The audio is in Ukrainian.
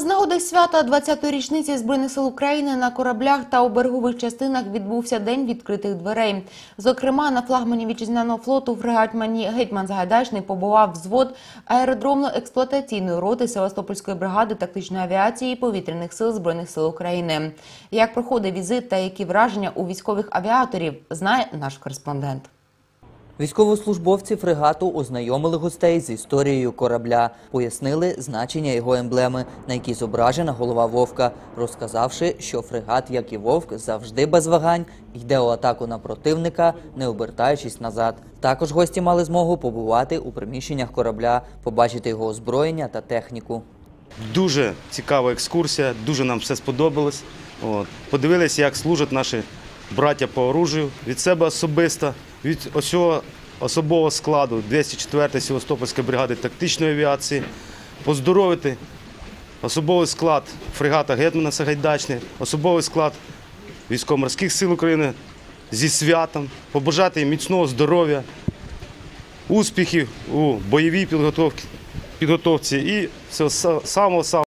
З нагоди свята 20-ї річниці Збройних сил України на кораблях та у берегових частинах відбувся День відкритих дверей. Зокрема, на флагмані вітчизняного флоту фрегатьмані Гетьман Загайдачний побував взвод аеродромно-експлуатаційної роти Севастопольської бригади тактичної авіації повітряних сил Збройних сил України. Як проходить візит та які враження у військових авіаторів, знає наш кореспондент. Військовослужбовці фрегату ознайомили гостей з історією корабля, пояснили значення його емблеми, на якій зображена голова вовка, розказавши, що фрегат, як і вовк, завжди без вагань йде у атаку на противника, не обертаючись назад. Також гості мали змогу побувати у приміщеннях корабля, побачити його озброєння та техніку. Дуже цікава екскурсія, дуже нам все сподобалось. От. Подивилися, як служать наші браття по оружію. Від себе особисто, від усього особового складу 204-ї Севастопольської бригади тактичної авіації. Поздоровити особовий склад фрегата Гетмана Сагайдачний, особовий склад військово-морських сил України зі святом, побажати їм міцного здоров'я, успіхів у бойовій підготовці, і всього самого самого